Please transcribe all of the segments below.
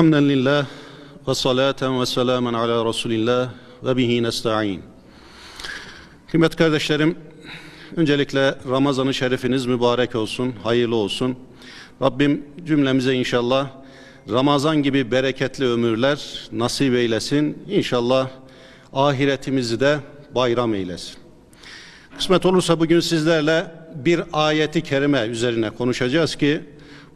Hamden lillah ve salaten ve selamen ala Resulillah ve bihi nesta'in. Kıymetli kardeşlerim, öncelikle Ramazan-ı Şerifiniz mübarek olsun, hayırlı olsun. Rabbim cümlemize inşallah Ramazan gibi bereketli ömürler nasip eylesin. İnşallah ahiretimizi de bayram eylesin. Kısmet olursa bugün sizlerle bir ayeti kerime üzerine konuşacağız ki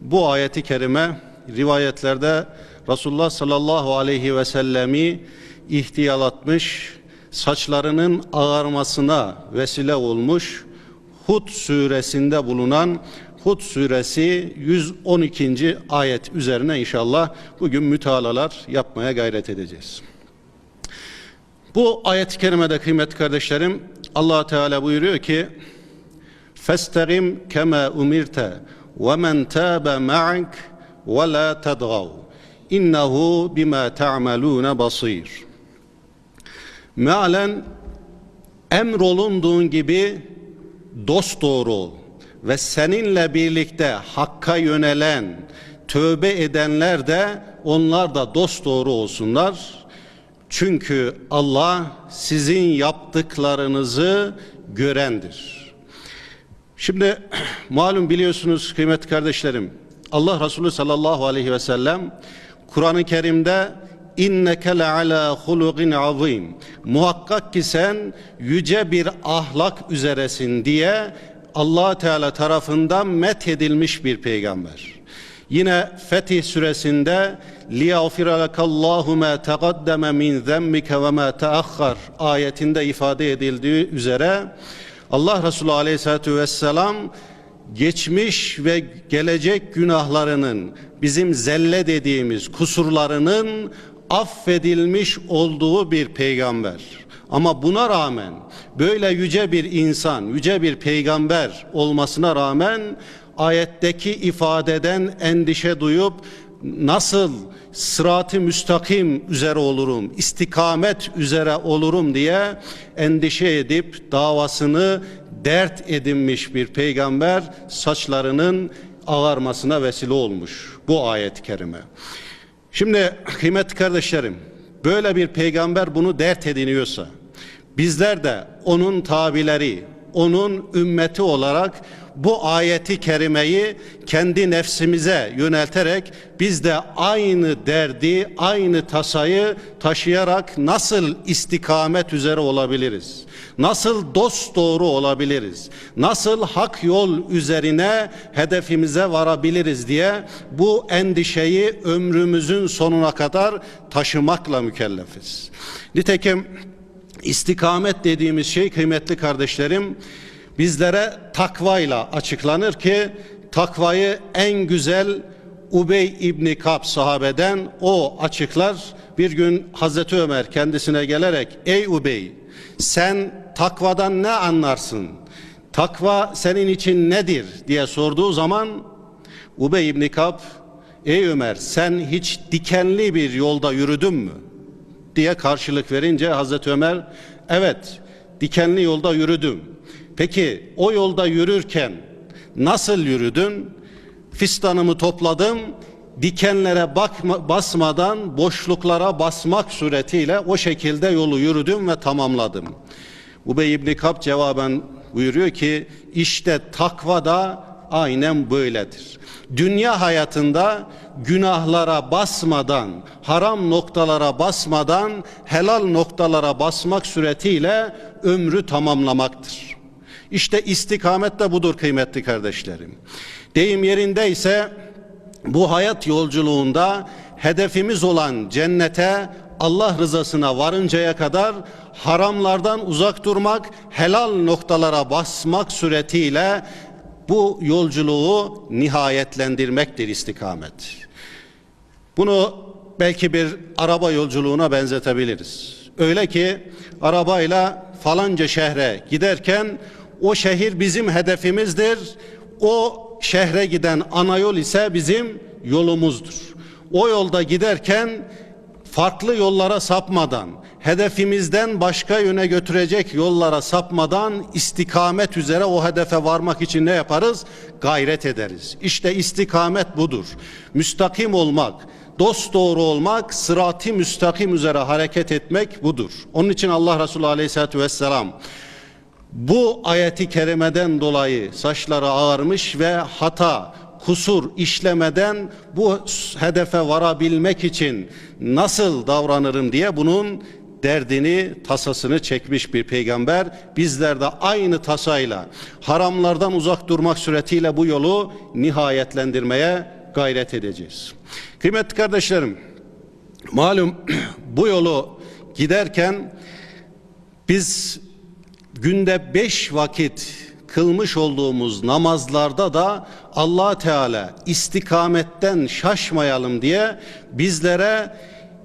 bu ayeti kerime rivayetlerde Resulullah sallallahu aleyhi ve sellemi ihtiyalatmış, saçlarının ağarmasına vesile olmuş Hud suresinde bulunan Hud suresi 112. ayet üzerine inşallah bugün mütalalar yapmaya gayret edeceğiz. Bu ayet-i kerimede kıymetli kardeşlerim allah Teala buyuruyor ki Festerim keme umirte ve men tabe ma'ak ve innehu bima ta'maluna basir. Mealen emrolunduğun gibi dost doğru ve seninle birlikte hakka yönelen, tövbe edenler de onlar da dost doğru olsunlar. Çünkü Allah sizin yaptıklarınızı görendir. Şimdi malum biliyorsunuz kıymetli kardeşlerim Allah Resulü sallallahu aleyhi ve sellem Kur'an-ı Kerim'de inneke le ala hulugin azim. Muhakkak ki sen yüce bir ahlak üzeresin diye Allah Teala tarafından methedilmiş bir peygamber. Yine Fetih suresinde liyafiralekallahu ma taqaddeme min zemmike ve ma taahhar ayetinde ifade edildiği üzere Allah Resulü Aleyhisselatü Vesselam geçmiş ve gelecek günahlarının bizim zelle dediğimiz kusurlarının affedilmiş olduğu bir peygamber. Ama buna rağmen böyle yüce bir insan, yüce bir peygamber olmasına rağmen ayetteki ifadeden endişe duyup nasıl sırat-ı müstakim üzere olurum, istikamet üzere olurum diye endişe edip davasını dert edinmiş bir peygamber saçlarının ağarmasına vesile olmuş bu ayet-i kerime. Şimdi kıymetli kardeşlerim böyle bir peygamber bunu dert ediniyorsa bizler de onun tabileri, onun ümmeti olarak bu ayeti kerimeyi kendi nefsimize yönelterek biz de aynı derdi, aynı tasayı taşıyarak nasıl istikamet üzere olabiliriz? Nasıl dost doğru olabiliriz? Nasıl hak yol üzerine hedefimize varabiliriz diye bu endişeyi ömrümüzün sonuna kadar taşımakla mükellefiz. Nitekim istikamet dediğimiz şey kıymetli kardeşlerim bizlere takvayla açıklanır ki takvayı en güzel Ubey İbni Kab sahabeden o açıklar. Bir gün Hazreti Ömer kendisine gelerek ey Ubey sen takvadan ne anlarsın? Takva senin için nedir diye sorduğu zaman Ubey İbni Kab ey Ömer sen hiç dikenli bir yolda yürüdün mü? diye karşılık verince Hazreti Ömer evet dikenli yolda yürüdüm. Peki o yolda yürürken nasıl yürüdün? Fistanımı topladım, dikenlere bakma, basmadan boşluklara basmak suretiyle o şekilde yolu yürüdüm ve tamamladım. Ubey İbni Kab cevaben buyuruyor ki işte takva da aynen böyledir. Dünya hayatında günahlara basmadan, haram noktalara basmadan, helal noktalara basmak suretiyle ömrü tamamlamaktır. İşte istikamet de budur kıymetli kardeşlerim. Deyim yerindeyse bu hayat yolculuğunda hedefimiz olan cennete Allah rızasına varıncaya kadar haramlardan uzak durmak, helal noktalara basmak suretiyle bu yolculuğu nihayetlendirmektir istikamet. Bunu belki bir araba yolculuğuna benzetebiliriz. Öyle ki arabayla falanca şehre giderken o şehir bizim hedefimizdir. O şehre giden ana yol ise bizim yolumuzdur. O yolda giderken farklı yollara sapmadan, hedefimizden başka yöne götürecek yollara sapmadan istikamet üzere o hedefe varmak için ne yaparız? Gayret ederiz. İşte istikamet budur. Müstakim olmak, dost doğru olmak, sırat-ı müstakim üzere hareket etmek budur. Onun için Allah Resulü Aleyhisselatü Vesselam bu ayeti kerimeden dolayı saçları ağarmış ve hata, kusur işlemeden bu hedefe varabilmek için nasıl davranırım diye bunun derdini, tasasını çekmiş bir peygamber. Bizler de aynı tasayla haramlardan uzak durmak suretiyle bu yolu nihayetlendirmeye gayret edeceğiz. Kıymetli kardeşlerim, malum bu yolu giderken biz günde beş vakit kılmış olduğumuz namazlarda da allah Teala istikametten şaşmayalım diye bizlere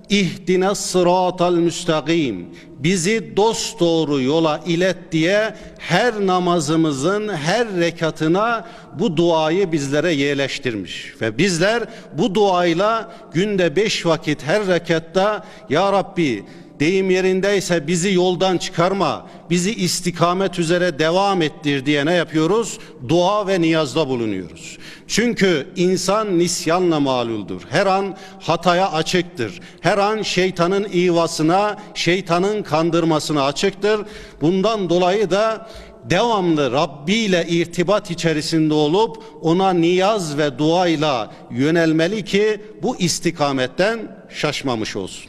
ihdine sıratal müstakim bizi dost doğru yola ilet diye her namazımızın her rekatına bu duayı bizlere yerleştirmiş. Ve bizler bu duayla günde beş vakit her rekatta ya Rabbi deyim yerindeyse bizi yoldan çıkarma, bizi istikamet üzere devam ettir diye ne yapıyoruz? Dua ve niyazda bulunuyoruz. Çünkü insan nisyanla maluldur. Her an hataya açıktır. Her an şeytanın ivasına, şeytanın kandırmasına açıktır. Bundan dolayı da devamlı Rabbi ile irtibat içerisinde olup ona niyaz ve duayla yönelmeli ki bu istikametten şaşmamış olsun.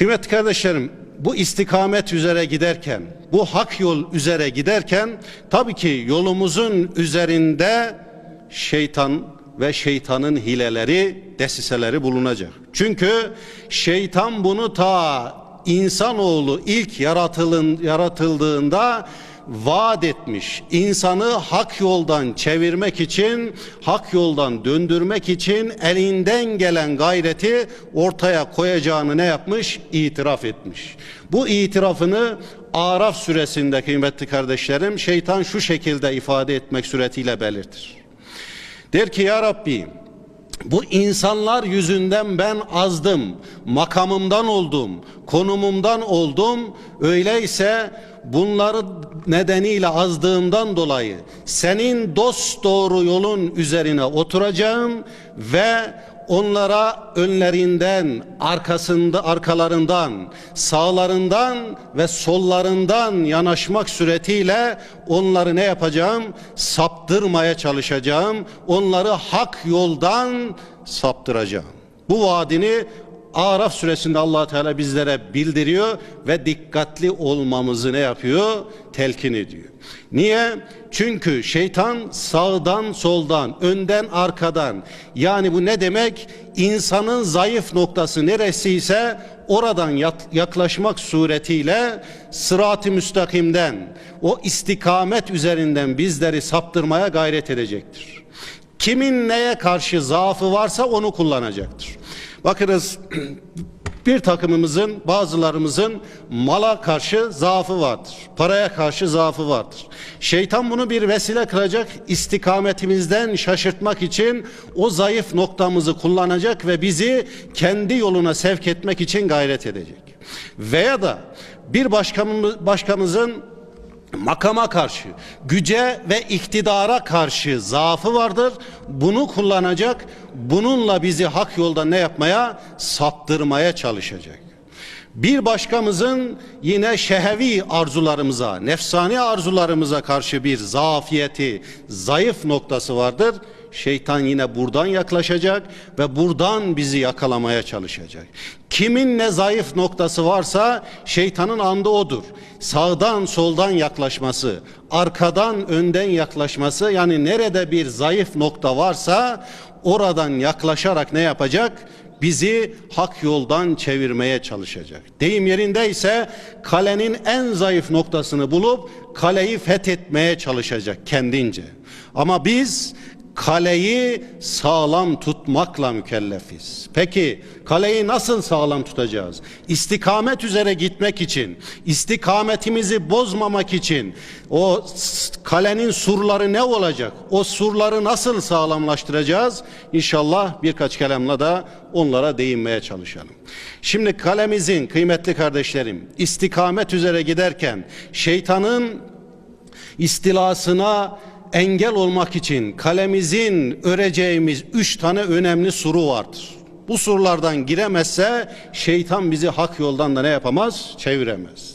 Kıymetli kardeşlerim, bu istikamet üzere giderken, bu hak yol üzere giderken tabii ki yolumuzun üzerinde şeytan ve şeytanın hileleri, desiseleri bulunacak. Çünkü şeytan bunu ta insanoğlu ilk yaratılın, yaratıldığında vaat etmiş. İnsanı hak yoldan çevirmek için, hak yoldan döndürmek için elinden gelen gayreti ortaya koyacağını ne yapmış? İtiraf etmiş. Bu itirafını Araf suresinde kıymetli kardeşlerim şeytan şu şekilde ifade etmek suretiyle belirtir. Der ki ya Rabbi bu insanlar yüzünden ben azdım, makamımdan oldum, konumumdan oldum. Öyleyse bunları nedeniyle azdığımdan dolayı senin dost doğru yolun üzerine oturacağım ve onlara önlerinden, arkasında, arkalarından, sağlarından ve sollarından yanaşmak suretiyle onları ne yapacağım? Saptırmaya çalışacağım. Onları hak yoldan saptıracağım. Bu vaadini Araf suresinde allah Teala bizlere bildiriyor ve dikkatli olmamızı ne yapıyor? Telkin ediyor. Niye? Çünkü şeytan sağdan soldan, önden arkadan yani bu ne demek? İnsanın zayıf noktası neresiyse oradan yaklaşmak suretiyle sırat-ı müstakimden, o istikamet üzerinden bizleri saptırmaya gayret edecektir. Kimin neye karşı zaafı varsa onu kullanacaktır. Bakınız bir takımımızın bazılarımızın mala karşı zaafı vardır. Paraya karşı zaafı vardır. Şeytan bunu bir vesile kılacak istikametimizden şaşırtmak için o zayıf noktamızı kullanacak ve bizi kendi yoluna sevk etmek için gayret edecek. Veya da bir başkamız, başkamızın makama karşı, güce ve iktidara karşı zaafı vardır. Bunu kullanacak, bununla bizi hak yolda ne yapmaya? Saptırmaya çalışacak. Bir başkamızın yine şehevi arzularımıza, nefsani arzularımıza karşı bir zafiyeti, zayıf noktası vardır. Şeytan yine buradan yaklaşacak ve buradan bizi yakalamaya çalışacak. Kimin ne zayıf noktası varsa şeytanın andı odur. Sağdan soldan yaklaşması, arkadan önden yaklaşması yani nerede bir zayıf nokta varsa oradan yaklaşarak ne yapacak? bizi hak yoldan çevirmeye çalışacak. Deyim yerindeyse kalenin en zayıf noktasını bulup kaleyi fethetmeye çalışacak kendince. Ama biz kaleyi sağlam tutmakla mükellefiz. Peki kaleyi nasıl sağlam tutacağız? İstikamet üzere gitmek için, istikametimizi bozmamak için o kalenin surları ne olacak? O surları nasıl sağlamlaştıracağız? İnşallah birkaç kelamla da onlara değinmeye çalışalım. Şimdi kalemizin kıymetli kardeşlerim istikamet üzere giderken şeytanın istilasına engel olmak için kalemizin öreceğimiz üç tane önemli suru vardır. Bu surlardan giremezse şeytan bizi hak yoldan da ne yapamaz? Çeviremez.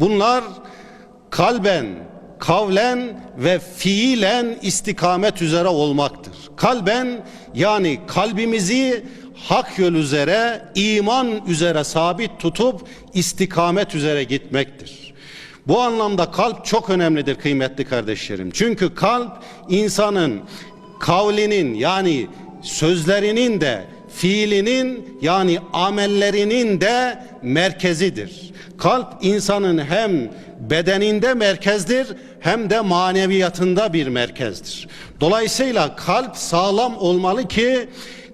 Bunlar kalben, kavlen ve fiilen istikamet üzere olmaktır. Kalben yani kalbimizi hak yol üzere, iman üzere sabit tutup istikamet üzere gitmektir. Bu anlamda kalp çok önemlidir kıymetli kardeşlerim. Çünkü kalp insanın kavlinin yani sözlerinin de fiilinin yani amellerinin de merkezidir. Kalp insanın hem bedeninde merkezdir hem de maneviyatında bir merkezdir. Dolayısıyla kalp sağlam olmalı ki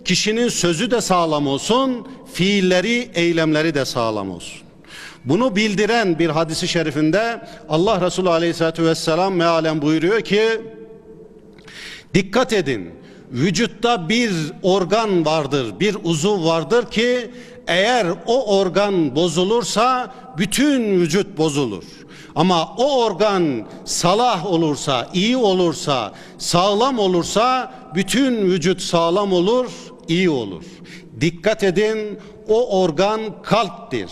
kişinin sözü de sağlam olsun, fiilleri, eylemleri de sağlam olsun. Bunu bildiren bir hadisi şerifinde Allah Resulü Aleyhisselatü Vesselam mealen buyuruyor ki dikkat edin vücutta bir organ vardır bir uzuv vardır ki eğer o organ bozulursa bütün vücut bozulur. Ama o organ salah olursa, iyi olursa, sağlam olursa bütün vücut sağlam olur, iyi olur. Dikkat edin o organ kalptir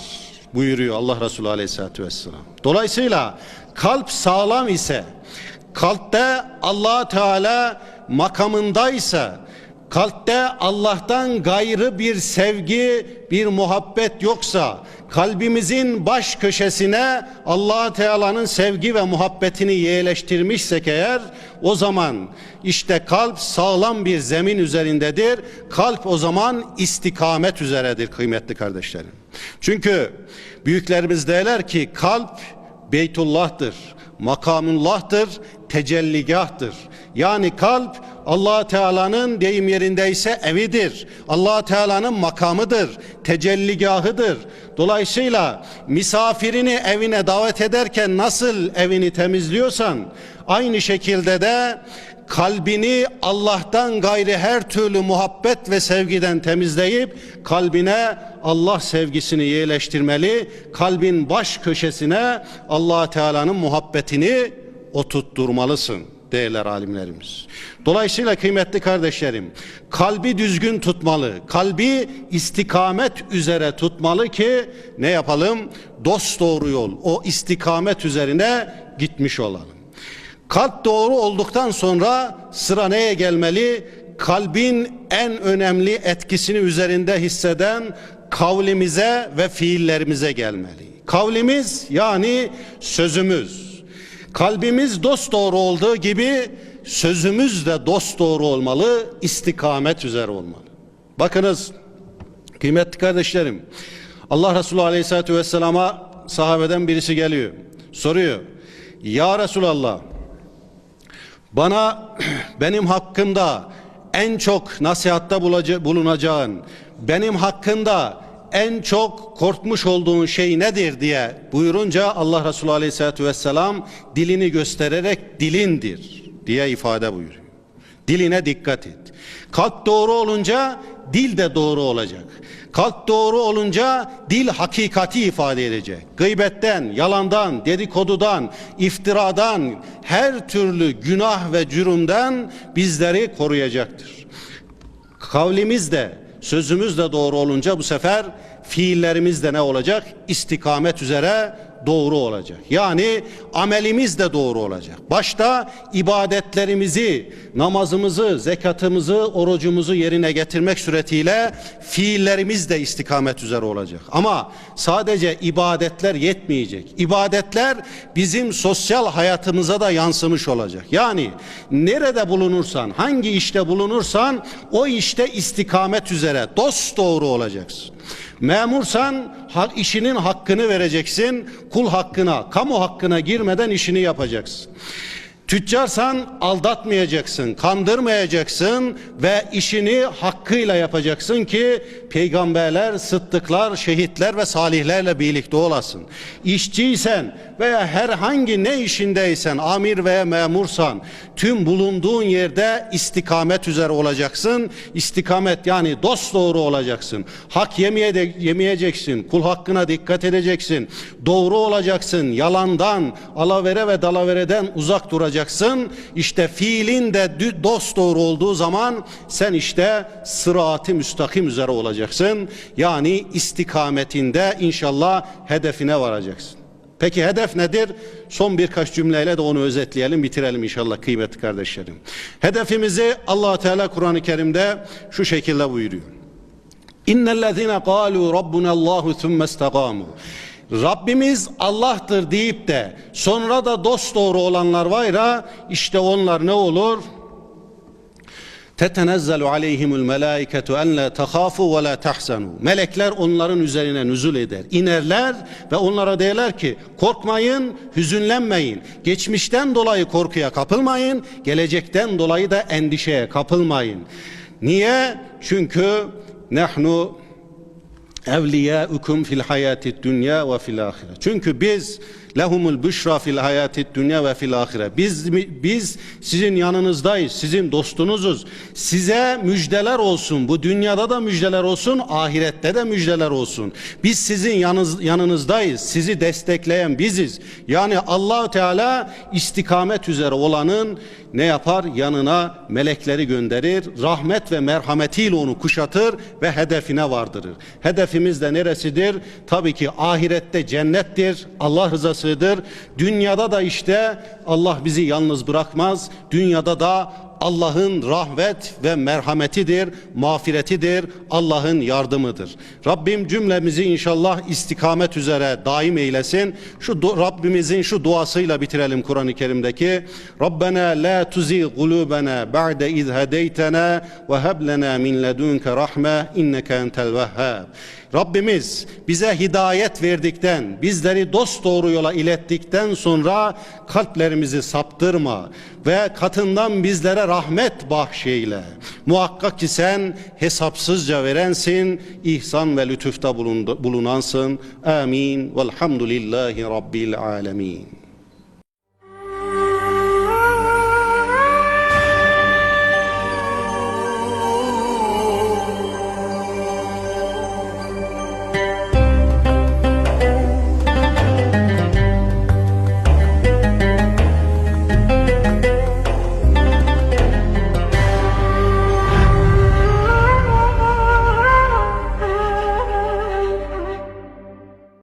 buyuruyor Allah Resulü Aleyhisselatü Vesselam. Dolayısıyla kalp sağlam ise, kalpte allah Teala makamındaysa, kalpte Allah'tan gayrı bir sevgi, bir muhabbet yoksa, kalbimizin baş köşesine allah Teala'nın sevgi ve muhabbetini yerleştirmişsek eğer, o zaman işte kalp sağlam bir zemin üzerindedir. Kalp o zaman istikamet üzeredir kıymetli kardeşlerim. Çünkü büyüklerimiz derler ki kalp Beytullah'tır, makamullah'tır, tecelligahtır. Yani kalp Allah Teala'nın deyim yerindeyse evidir. Allah Teala'nın makamıdır, tecelligahıdır. Dolayısıyla misafirini evine davet ederken nasıl evini temizliyorsan aynı şekilde de kalbini Allah'tan gayri her türlü muhabbet ve sevgiden temizleyip kalbine Allah sevgisini yerleştirmeli. Kalbin baş köşesine Allah Teala'nın muhabbetini oturtturmalısın değerli alimlerimiz. Dolayısıyla kıymetli kardeşlerim, kalbi düzgün tutmalı, kalbi istikamet üzere tutmalı ki ne yapalım? Dost doğru yol, o istikamet üzerine gitmiş olalım. Kalp doğru olduktan sonra sıra neye gelmeli? Kalbin en önemli etkisini üzerinde hisseden kavlimize ve fiillerimize gelmeli. Kavlimiz yani sözümüz. Kalbimiz dost doğru olduğu gibi sözümüz de dost doğru olmalı, istikamet üzere olmalı. Bakınız kıymetli kardeşlerim Allah Resulü Aleyhisselatü Vesselam'a sahabeden birisi geliyor. Soruyor. Ya Resulallah bana benim hakkımda en çok nasihatta bulunacağın, benim hakkında en çok korkmuş olduğun şey nedir diye buyurunca Allah Resulü Aleyhisselatü Vesselam dilini göstererek dilindir diye ifade buyuruyor. Diline dikkat et. Kalp doğru olunca dil de doğru olacak. Kalp doğru olunca dil hakikati ifade edecek. Gıybetten, yalandan, dedikodudan, iftiradan, her türlü günah ve cürümden bizleri koruyacaktır. Kavlimiz de, sözümüz de doğru olunca bu sefer fiillerimiz de ne olacak? İstikamet üzere doğru olacak. Yani amelimiz de doğru olacak. Başta ibadetlerimizi, namazımızı, zekatımızı, orucumuzu yerine getirmek suretiyle fiillerimiz de istikamet üzere olacak. Ama sadece ibadetler yetmeyecek. İbadetler bizim sosyal hayatımıza da yansımış olacak. Yani nerede bulunursan, hangi işte bulunursan o işte istikamet üzere dost doğru olacaksın. Memursan işinin hakkını vereceksin. Kul hakkına, kamu hakkına girmeden işini yapacaksın. Tüccarsan aldatmayacaksın, kandırmayacaksın ve işini hakkıyla yapacaksın ki peygamberler, sıddıklar, şehitler ve salihlerle birlikte olasın. İşçiysen veya herhangi ne işindeysen, amir veya memursan tüm bulunduğun yerde istikamet üzere olacaksın. İstikamet yani dost doğru olacaksın. Hak yemeye de, yemeyeceksin. Kul hakkına dikkat edeceksin. Doğru olacaksın. Yalandan, alavere ve dalavereden uzak duracaksın. İşte fiilin de dost doğru olduğu zaman sen işte sırat-ı müstakim üzere olacaksın. Yani istikametinde inşallah hedefine varacaksın. Peki hedef nedir? Son birkaç cümleyle de onu özetleyelim, bitirelim inşallah kıymetli kardeşlerim. Hedefimizi Allah Teala Kur'an-ı Kerim'de şu şekilde buyuruyor. İnnellezine kalu rabbuna Allahu thumme istakamu. Rabbimiz Allah'tır deyip de sonra da dost doğru olanlar var ya işte onlar ne olur? Tetenezzelu aleyhimul melaiketu en la tahafu ve la tahzanu. Melekler onların üzerine nüzul eder. inerler ve onlara derler ki korkmayın, hüzünlenmeyin. Geçmişten dolayı korkuya kapılmayın, gelecekten dolayı da endişeye kapılmayın. Niye? Çünkü nahnu evliyaukum fil hayati dünya ve fil ahire. Çünkü biz lehumul büşra fil hayati dünya ve fil ahire. Biz biz sizin yanınızdayız. Sizin dostunuzuz. Size müjdeler olsun. Bu dünyada da müjdeler olsun, ahirette de müjdeler olsun. Biz sizin yanınız, yanınızdayız. Sizi destekleyen biziz. Yani Allah Teala istikamet üzere olanın ne yapar? Yanına melekleri gönderir. Rahmet ve merhametiyle onu kuşatır ve hedefine vardırır. Hedefimiz de neresidir? Tabii ki ahirette cennettir. Allah rızasıdır. Dünyada da işte Allah bizi yalnız bırakmaz. Dünyada da Allah'ın rahmet ve merhametidir, mağfiretidir, Allah'ın yardımıdır. Rabbim cümlemizi inşallah istikamet üzere daim eylesin. Şu Rabbimizin şu duasıyla bitirelim Kur'an-ı Kerim'deki. Rabbena la tuzi kulubena ba'de iz hedeytena ve heb lena min ledunke rahme inneke entel vehhab. Rabbimiz bize hidayet verdikten, bizleri dost doğru yola ilettikten sonra kalplerimizi saptırma ve katından bizlere rahmet bahşeyle. Muhakkak ki sen hesapsızca verensin, ihsan ve lütufta bulunansın. Amin. Velhamdülillahi Rabbil alemin.